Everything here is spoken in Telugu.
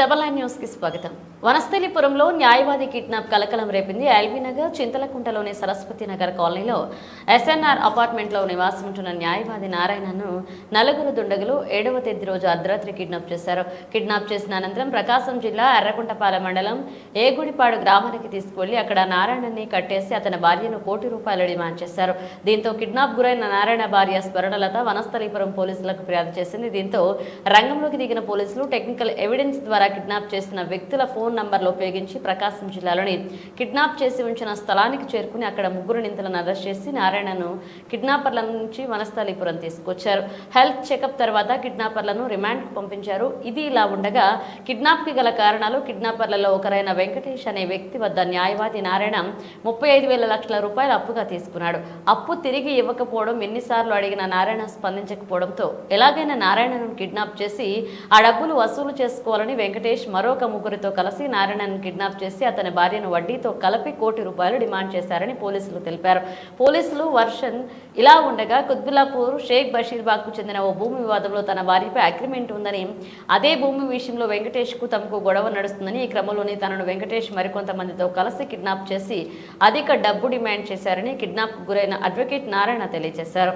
డబల్ నైన్ న్యూస్కి స్వాగతం. వనస్థలిపురంలో న్యాయవాది కిడ్నాప్ కలకలం రేపింది. ఎల్బీ నగర్ చింతలకుంటలోని సరస్వతి నగర్ కాలనీలో ఎస్ఎన్ఆర్ అపార్ట్మెంట్లో నివాసం ఉంటున్న న్యాయవాది నారాయణను నలుగురు దుండగులు ఏడవ తేదీ రోజు అర్ధరాత్రి కిడ్నాప్ చేశారు. కిడ్నాప్ చేసిన అనంతరం ప్రకాశం జిల్లా ఎర్రకుంటపాలెం మండలం ఏగుడిపాడు గ్రామానికి తీసుకువెళ్ళి అక్కడ నారాయణని కట్టేసి అతని భార్యను కోటి రూపాయలు డిమాండ్ చేశారు. దీంతో కిడ్నాప్ గురైన నారాయణ భార్య స్మరణలత వనస్థలీపురం పోలీసులకు ఫిర్యాదు చేసింది. దీంతో రంగంలోకి దిగిన పోలీసులు టెక్నికల్ ఎవిడెన్స్ ద్వారా కిడ్నాప్ చేసిన వ్యక్తుల ఫోన్ నంబర్లు ఉపయోగించి ప్రకాశం జిల్లాలోని కిడ్నాప్ చేసి ఉంచిన స్థలానికి చేరుకుని అక్కడ ముగ్గురు నిందితులను అరెస్ట్ చేసి నారాయణను కిడ్నాపర్ల నుంచి వనస్థలీపురం తీసుకొచ్చారు. హెల్త్ చెకప్ తర్వాత కిడ్నాపర్లను రిమాండ్కు పంపించారు. ఇది ఇలా ఉండగా కిడ్నాప్కి గల కారణాలు కిడ్నాపర్లలో ఒకరైన వెంకటేష్ అనే వ్యక్తి వద్ద న్యాయవాది నారాయణ ముప్పై ఐదు వేల లక్షల రూపాయలు అప్పుగా తీసుకున్నాడు. అప్పు తిరిగి ఇవ్వకపోవడం ఎన్నిసార్లు అడిగిన నారాయణ స్పందించకపోవడంతో ఎలాగైనా నారాయణను కిడ్నాప్ చేసి ఆ డబ్బులు వసూలు చేసుకోవాలని వెంకటేష్ మరొక ముగ్గురితో కలిసి నారాయణను కిడ్నాప్ చేసి అతని భార్యను వడ్డీతో కలిపి కోటి రూపాయలు డిమాండ్ చేశారని పోలీసులు తెలిపారు. పోలీసులు వర్షన్ ఇలా ఉండగా కుత్బుల్లాపూర్ షేక్ బషీర్బాగ్కు చెందిన ఓ భూమి వివాదంలో తన భార్యపై అగ్రిమెంట్ ఉందని అదే భూమి విషయంలో వెంకటేష్కు తమకు గొడవ నడుస్తుందని ఈ క్రమంలోనే తనను వెంకటేష్ మరికొంతమందితో కలిసి కిడ్నాప్ చేసి అధిక డబ్బు డిమాండ్ చేశారని కిడ్నాప్ గురైన అడ్వకేట్ నారాయణ తెలియజేశారు.